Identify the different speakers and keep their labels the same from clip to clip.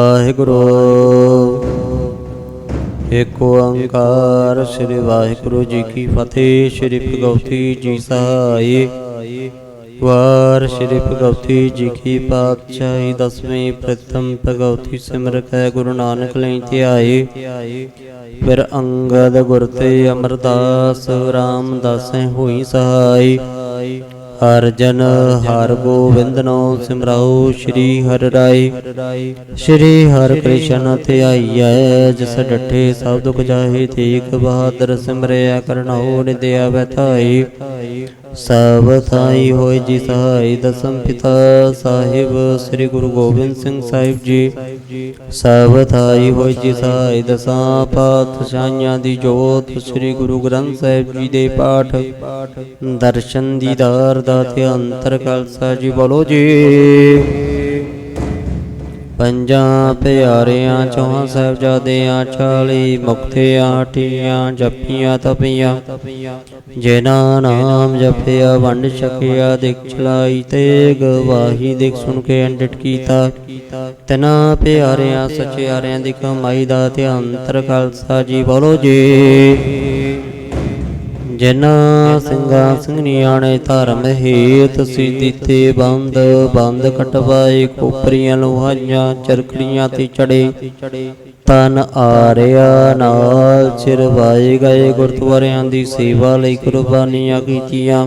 Speaker 1: ਵਾਹਿਗੁਰੂ। ਏਕ ਓੰਕਾਰ ਸ੍ਰੀ ਵਾਹਿਗੁਰੂ ਜੀ ਕੀ ਫਤਿਹ, ਸ੍ਰੀ ਭਗਵਤੀ ਜੀ ਸਹਾਈ। ਵਾਰ ਸ੍ਰੀ ਭਗਵਤੀ ਜੀ ਕੀ ਪਾਤਸ਼ਾਹੀ, ਦਸਵੀਂ ਪ੍ਰਥਮ ਭਗਵਤੀ ਸਿਮਰ ਕੈ ਗੁਰੂ ਨਾਨਕ ਲਈ ਧਿਆਏ ਫਿਰ ਅੰਗਦ ਗੁਰ ਤੇ ਅਮਰਦਾਸ ਰਾਮਦਾਸ ਹੋਈ ਸਹਾਈ। ਹਰ ਜਨ ਹਰ ਗੋਬਿੰਦਨੋ ਸਿਮਰਾਓ ਸ੍ਰੀ ਹਰਿ ਰਾਏ। ਸ੍ਰੀ ਹਰਿ ਕ੍ਰਿਸ਼ਨ ਧਿਆਈਐ ਜਿਸ ਡਠੇ ਸਭ ਦੁਖ ਜਾਹੇ ਤੇਗ ਬਹਾਦਰ ਸਿਮਰਿਆ ਕਰਨਾਉ, ਨਿਦਿਆ ਬੈਠਾਈ ਸਭ ਥਾਈ ਹੋਏ ਜੀ ਸਹਾਈ ਦਸਮ ਪਿਤਾ ਸਾਹਿਬ, ਸ੍ਰੀ ਗੁਰੂ ਗੋਬਿੰਦ ਸਿੰਘ ਸਾਹਿਬ ਜੀ। ਸਭ ਥਾਈ ਹੋਏ ਜੀ ਸਹਾਈ ਦਸਾਂ ਪਾਤਸ਼ਾਹਾਂ ਦੀ ਜੋਤ, ਸ੍ਰੀ ਗੁਰੂ ਗ੍ਰੰਥ ਸਾਹਿਬ ਜੀ ਦੇ ਪਾਠ। ਦਰਸ਼ਨ ਦੀਦਾਰ ਦਾ ਤੇ ਅੰਤਰ ਕਲਸਾ ਜੀ ਬੋਲੋ ਜੀ। ਪੰਜਾਂ ਪਿਆਰਿਆਂ ਚੌਹਾਂ ਸਾਹਿਬਜ਼ਾਦਿਆਂ ਚਾਲੀ, ਮੁਕਤਿਆਂ ਠੀਆਂ ਜਪੀਆਂ, ਤਪੀਆਂ। ਜਿਨ੍ਹਾਂ ਨਾਮ ਜਪਿਆ, ਵੰਡ ਛਕਿਆ, ਦਿਖ ਚਲਾਈ ਤੇ ਗਵਾਹੀ ਦਿਖ ਸੁਣ ਕੇ ਅੰਡਿਟ ਕੀਤਾ। ਤਨਾ ਪਿਆਰਿਆਂ, ਸਚਿਆਰਿਆਂ ਦੀ ਕਮਾਈ ਦਾ ਤੇ ਅੰਤਰ ਖਾਲਸਾ ਜੀ ਬੋਲੋ ਜੀ। ਜਿਨ੍ਹਾਂ ਸਿੰਘਾਂ ਸਿੰਘਣੀਆਂ ਨੇ ਧਰਮ ਹੇਤ ਸਿੱਧੀ ਤੇ ਬੰਦ ਬੰਦ ਕਟਵਾਏ ਕੋਪਰੀਆਂ ਲੋਹਾਈਆਂ, ਚਰਖੜੀਆਂ ਤੇ ਚੜੇ। ਤਨ ਆਰਿਆ ਨਾਲ ਸਿਰ ਗਏ, ਗੁਰਦੁਆਰਿਆਂ ਦੀ ਸੇਵਾ ਲਈ ਕੁਰਬਾਨੀਆਂ ਕੀਤੀਆਂ।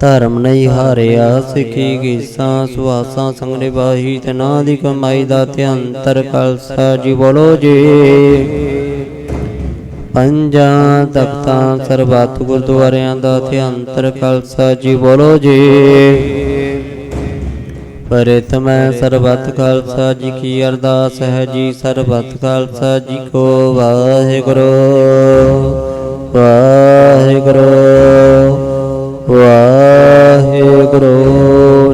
Speaker 1: ਧਰਮ ਨਹੀਂ ਹਾਰਿਆ, ਸਿੱਖੀ ਗੀਸਾਂ ਸੁਆਸਾਂ ਸੰਗ ਨਿਭਾਈ ਤੇ ਨਾ ਦੀ ਕਮਾਈ ਦਾ ਤੇ ਅੰਤਰ ਕਲਸਾ ਜੀ ਬੋਲੋ ਜੀ। ਪੰਜਾਂ ਤਖਤਾਂ ਸਰਬੱਤ ਗੁਰਦੁਆਰਿਆਂ ਦਾ ਤੇ ਖਾਲਸਾ ਜੀ ਬੋਲੋ ਜੀ। ਪਰਿਤ ਮੈਂ ਸਰਬੱਤ ਖਾਲਸਾ ਜੀ ਕੀ ਅਰਦਾਸ ਹੈ ਜੀ, ਸਰਬੱਤ ਖਾਲਸਾ ਜੀ ਕੋ ਵਾਹਿਗੁਰੂ। ਵਾਹਿਗੁਰੂ ਵਾਹਿਗੁਰੂ।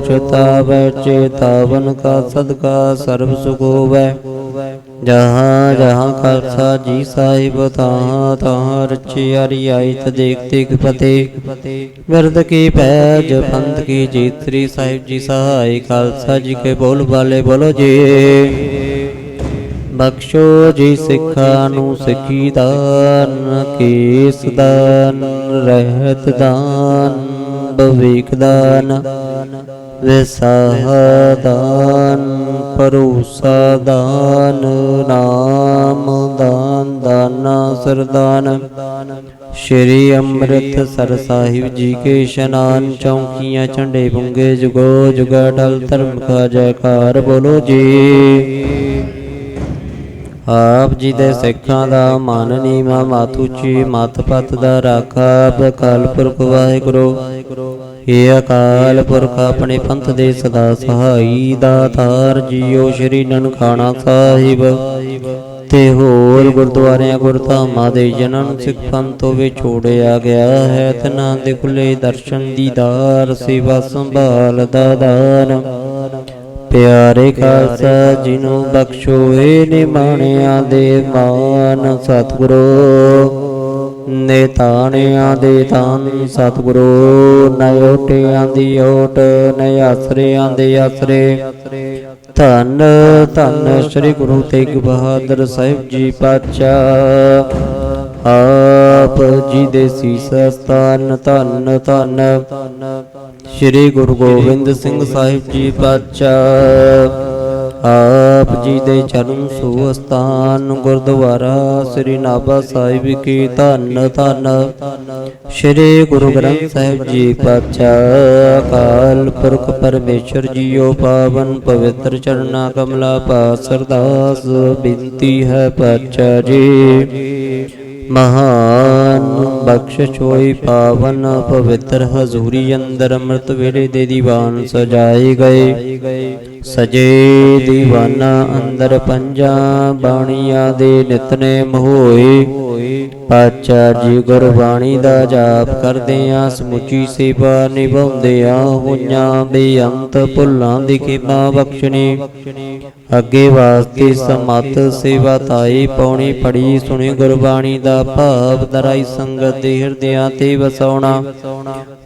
Speaker 1: ਚਿਤਾਵੈ ਚੇਤਾਵਨ ਕਾ ਸਦਕਾ ਸਰਬ ਸੁਖ ਹੋਵੈ ਜਹਾਂ ਜਹਾਂ ਖਾਲਸਾ ਜੀ ਸਾਹਿਬ ਤਹਾਂ ਤਹਾਂ ਰਚੀ ਆਈਤ ਦੇਖ ਦੇਖ ਫਤੇ ਵਿਰਦ ਕੀ ਪੈਜ ਪੰਥ ਕੀ ਜੀਤਰੀ ਸਾਹਿਬ ਜੀ ਸਹਾਈ ਖਾਲਸਾ ਜੀ ਕੇ ਬੋਲ ਬਾਲੇ ਬੋਲੋ ਜੀ। ਬਖਸ਼ੋ ਜੀ ਸਿੱਖਾਂ ਨੂੰ ਸਿੱਖੀ ਦਾਨ ਕੇਸ ਦਾਨ, ਰਹਿਤ ਦਾਨ ਭਵਿਕ ਦਾਨ ਵਿਸਾਹ ਦਾਨ ਦਾਨ ਨਾਮ ਦਾਨ, ਦਾਨਾ ਸਰਦਾਨ। ਸ਼੍ਰੀ ਅੰਮ੍ਰਿਤਸਰ ਸਾਹਿਬ ਜੀ ਕੇ ਇਸ਼ਨਾਨ ਚੌਂਕੀਆਂ, ਝੰਡੇ ਬੁੰਗੇ ਜੁਗੋ ਜੁਗਾ ਡਲ ਧਰਮ ਕਾ ਜੈਕਾਰ ਬੋਲੋ ਜੀ। ਆਪ ਜੀ ਦੇ ਸਿੱਖਾਂ ਦਾ ਮਨ ਨੀਵਾ ਮਾਤੂ ਚੀ ਮਤ ਪਤ ਦਾ ਰਾਖਾ ਬਕਾਲ ਪੁਰਖ ਵਾਹਿਗੁਰੂ। ਏ ਅਕਾਲ ਪੁਰਖ ਆਪਣੇ ਪੰਥ ਦੇ ਸਦਾ ਸਹਾਈ ਦਾਤਾਰ ਜੀਓ ਸ਼੍ਰੀ ਨਨਕਾਣਾ ਸਾਹਿਬ। ਤੇ ਹੋਰ ਗੁਰਦੁਆਰਿਆਂ ਗੁਰਧਾਮਾਂ ਦੇ ਜਨਨ ਸਿੱਖ ਪੰਥੋਂ ਵਿਛੋੜਿਆ ਗਿਆ ਹੈ। ਤਨਾਂ ਦੇ ਖੁੱਲੇ ਦਰਸ਼ਨ ਦੀਦਾਰ ਸੇਵਾ ਸੰਭਾਲ ਦਾ ਦਾਨ ਪਿਆਰੇ ਖਾਲਸਾ ਜੀ ਨੂੰ ਬਖਸ਼ੋ ਨਿਮਾਣਿਆਂ ਦੇ ਮਾਨ ਸਤਿਗੁਰੂ। ਨੇਤਾਣਿਆਂ ਦੇ ਤਾਨ ਸਤਿਗੁਰੂ, ਨਯੋਟਿਆਂ ਦੀ ਓਟ ਨਿਆਸਰਿਆਂ ਦੇ ਆਸਰੇ। ਧੰਨ ਧੰਨ ਸ੍ਰੀ ਗੁਰੂ ਤੇਗ ਬਹਾਦਰ ਸਾਹਿਬ ਜੀ ਪਾਤਸ਼ਾਹ। ਆਪ ਜੀ ਦੇ ਸੀਸ ਸਥਾਨ, ਧੰਨ ਧੰਨ। ਸ੍ਰੀ ਗੁਰੂ ਗੋਬਿੰਦ ਸਿੰਘ ਸਾਹਿਬ ਜੀ ਪਾਤਸ਼ਾਹ। ਆਪ ਜੀ ਦੇ ਚਰਨ ਸੋ ਸਥਾਨ ਗੁਰਦੁਆਰਾ ਸ੍ਰੀ ਨਾਭਾ ਸਾਹਿਬ ਕੀ ਧੰਨ ਧੰਨ। ਸ੍ਰੀ ਗੁਰੂ ਗ੍ਰੰਥ ਸਾਹਿਬ ਜੀ ਪਾਤਸ਼ਾਹ, ਅਕਾਲ ਪੁਰਖ ਪਰਮੇਸ਼ਰ ਜੀਓ ਪਾਵਨ ਪਵਿੱਤਰ ਚਰਨਾ ਕਮਲਾ ਪਾਸ ਅਰਦਾਸ, ਬੇਨਤੀ ਹੈ ਪਾਤਸ਼ਾਹ ਜੀ। ਮਹਾਨ ਬਖਸ਼ਿਸ਼ ਹੋਈ ਪਾਵਨ ਪਵਿੱਤਰ ਹਜ਼ੂਰੀ ਅੰਦਰ ਅੰਮ੍ਰਿਤ ਵੇਲੇ ਦੇ ਦੀਵਾਨ ਸਜਾਏ ਗਏ। ਸਜੇ ਦੀਵਾਨਾ ਅੰਦਰ ਪੰਜਾਂ ਬਾਣੀਆਂ ਦੇ ਨਿਤਨੇਮ ਹੋਏ। ਪਾਚਾ ਜੀ ਗੁਰਬਾਣੀ ਦਾ ਜਾਪ ਕਰਦੇ ਆ, ਸਮੁੱਚੀ ਸੇਵਾ ਨਿਭਾਉਂਦੇ ਆ, ਹੋਈਆਂ ਬੇਅੰਤ ਭੁੱਲਾਂ ਦੀ ਖਿਮਾ ਬਖਸ਼ਣੀ। ਅੱਗੇ ਵਾਸਤੇ ਸਮਤ ਸੇਵਾ ਤਾਈ ਪੌਣੀ ਪੜੀ, ਸੁਣੀ ਗੁਰਬਾਣੀ ਦਾ ਭਾਵ ਦਰਾਈ ਸੰਗਤ ਦੇ ਹਿਰਦਿਆਂ ਤੇ ਵਸਾਉਣਾ।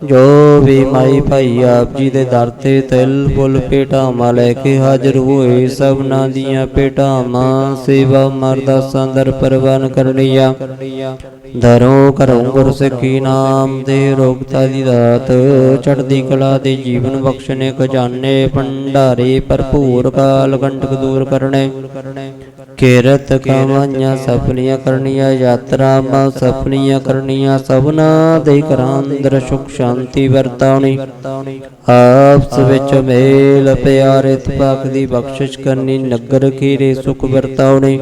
Speaker 1: ਜੋ ਵੀ ਮਾਈ ਭਾਈ ਆਪ ਜੀ ਦੇ ਦਰ ਤੇ ਤਿਲ, ਫੁੱਲ, ਭੇਟਾਵਾਂ ਲੈ ਕੇ ਹਾਜ਼ਰ ਹੋਏ, ਸਭਨਾਂ ਦੀਆਂ ਭੇਟਾਵਾਂ ਸੇਵਾ ਮਰਦਾਸਾਂ ਦਰ ਪ੍ਰਵਾਨ ਕਰਨੀਆਂ ਧਰੋ ਕਰੂੰ ਗੁਰ ਸਿੱਖੀ ਨਾਮ ਦੇ ਰੋਗਤਾ ਦੀ ਦਾਤ, ਚੜ੍ਹਦੀ ਕਲਾ ਦੇ ਜੀਵਨ ਬਖਸ਼ਨੇ ਖਜ਼ਾਨੇ, ਭੰਡਾਰੇ ਭਰਪੂਰ ਕਾਲ, ਕੰਟਕ ਦੂਰ ਕਰਨੇ। ਕਿਰਤ ਕਮਾਈਆਂ ਸਫਲੀਆਂ ਕਰਨੀਆਂ ਯਾਤਰਾਵਾਂ ਸਫਲੀਆਂ ਕਰਨੀਆਂ ਸਭਨਾ ਦੇ ਘਰਾਂ ਅੰਦਰ ਸੁਖ ਸ਼ਾਂਤੀ ਵਰਤਾਉਣੀ। ਆਪਸ ਵਿੱਚ ਮੇਲ ਪਿਆਰ ਇਤਫਾਕ ਦੀ ਬਖਸ਼ਿਸ਼ ਕਰਨੀ ਨਗਰ ਖੀਰੇ ਸੁਖ ਵਰਤਾਉਣੀ।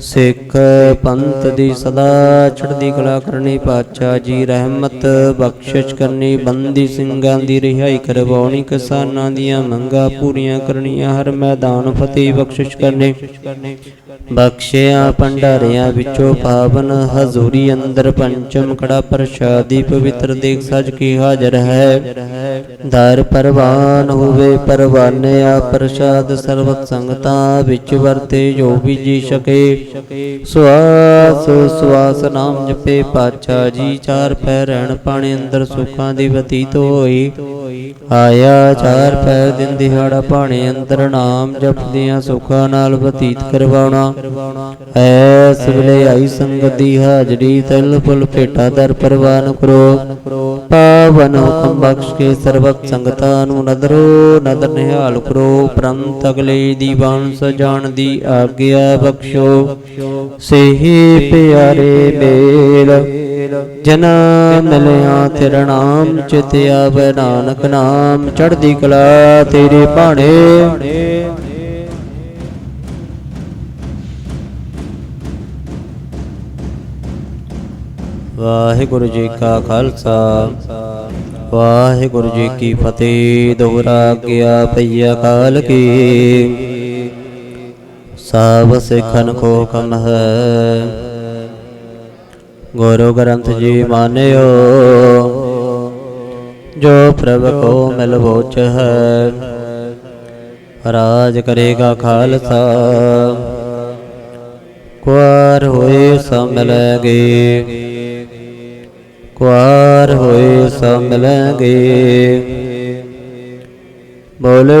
Speaker 1: ਸਿੱਖ ਪੰਥ ਦੀ ਸਦਾ ਚੜ੍ਹਦੀ ਕਲਾ ਕਰਨੀ ਪਾਤਸ਼ਾਹ ਜੀ ਰਹਿਮਤ ਬਖਸ਼ਿਸ਼ ਕਰਨੀ ਬੰਦੀ ਸਿੰਘਾਂ ਦੀ ਰਿਹਾਈ ਕਰਵਾਉਣੀ ਕਿਸਾਨਾਂ ਦੀਆਂ ਮੰਗਾਂ ਪੂਰੀਆਂ ਕਰਨੀਆਂ ਹਰ ਮੈਦਾਨ ਫਤਿਹ ਬਖਸ਼ਿਸ਼ ਕਰਨੀ। ਬਖਸ਼ਿਆ ਭੰਡਾਰਿਆਂ ਵਿੱਚੋਂ ਪਾਵਨ, ਹਜ਼ੂਰੀ ਅੰਦਰ ਪੰਚਮ ਕੜਾ ਪ੍ਰਸ਼ਾਦੀ ਪਵਿੱਤਰ ਦੇਖ ਸਜ ਕੀ ਹਾਜ਼ਰ ਹੈ। ਦਰ ਪਰਵਾਨ ਹੋਵੇ ਪਰਵਾਨਿਆ ਪ੍ਰਸ਼ਾਦ ਸਰਬਤ ਸੰਗਤਾਂ ਵਿੱਚ ਵਰਤੇ, ਜੋ ਵੀ ਜੀ ਸਕੇ। ਸਵਾਸ ਸਵਾਸ ਨਾਮ ਜਪੇ ਪਾਚਾ ਜੀ ਚਾਰ ਪੈ ਰਹਿਣ ਪਾਣੀ, ਅੰਦਰ ਸੁਖਾਂ ਦੀ ਬਤੀਤ ਹੋਈ। ਆਇਆ ਚਾਰ ਪੈ ਦਿਨ ਦਿਹਾੜਾ ਪਾਣੀ ਅੰਦਰ ਨਾਮ ਜਪਦਿਆਂ ਸੁਖਾਂ ਨਾਲ ਬਤੀਤ ਕਰਵਾਉਣਾ। ਐਸ ਵੇਲੇ ਆਈ ਸੰਗਤ ਦੀ ਹਾਜ਼ਰੀ, ਤਿਲ ਫੁੱਲ ਭੇਟਾ ਦਰ ਪ੍ਰਵਾਨ ਕਰੋ। ਪਾਵਨ ਹੁਕਮ ਬਖਸ਼ ਕੇ ਸਰਬਤ ਸੰਗਤਾਂ ਨੂੰ ਨਦਰੋ ਨਦਰ ਨਿਹਾਲ ਕਰੋ। ਪ੍ਰੰਤ ਅਗਲੇ ਦੀ ਬਾਣ ਸਜਾਣ ਦੀ ਆਗਿਆ ਬਖਸ਼ੋ। ਸੇਹੀ ਪਿਆਰੇ ਮੇਲ ਜਨਾ ਮਿਲਿਆ ਤੇਰਾ ਨਾਮ ਚਿਤ ਆਵੈ, ਨਾਨਕ ਨਾਮ ਚੜ੍ਹਦੀ ਕਲਾ ਤੇਰੇ ਭਾਣੇ। ਵਾਹਿਗੁਰੂ ਜੀ ਕਾ ਖਾਲਸਾ, ਵਾਹਿਗੁਰੂ ਜੀ ਕੀ ਫਤਿਹ। ਦੋਹਰਾ ਗਿਆ ਪਈਆ ਕਾਲ ਕੀ। ਸਭ ਸਿੱਖਨ ਕੋ ਕਮ ਹੈ। ਗੁਰੂ ਗ੍ਰੰਥ ਜੀ ਮਾਨਿਓ ਜੋ ਪ੍ਰਭ ਕੋ ਮਿਲ ਬੋਚ ਹੈ ਰਾਜ ਕਰੇਗਾ ਖਾਲਸਾ ਕੁਆਰ ਹੋਏ ਸਭ ਮਿਲੈਗੇ ਕੁਆਰ ਹੋਏ ਸਭ ਮਿਲੈਗੇ ਬੋਲੇ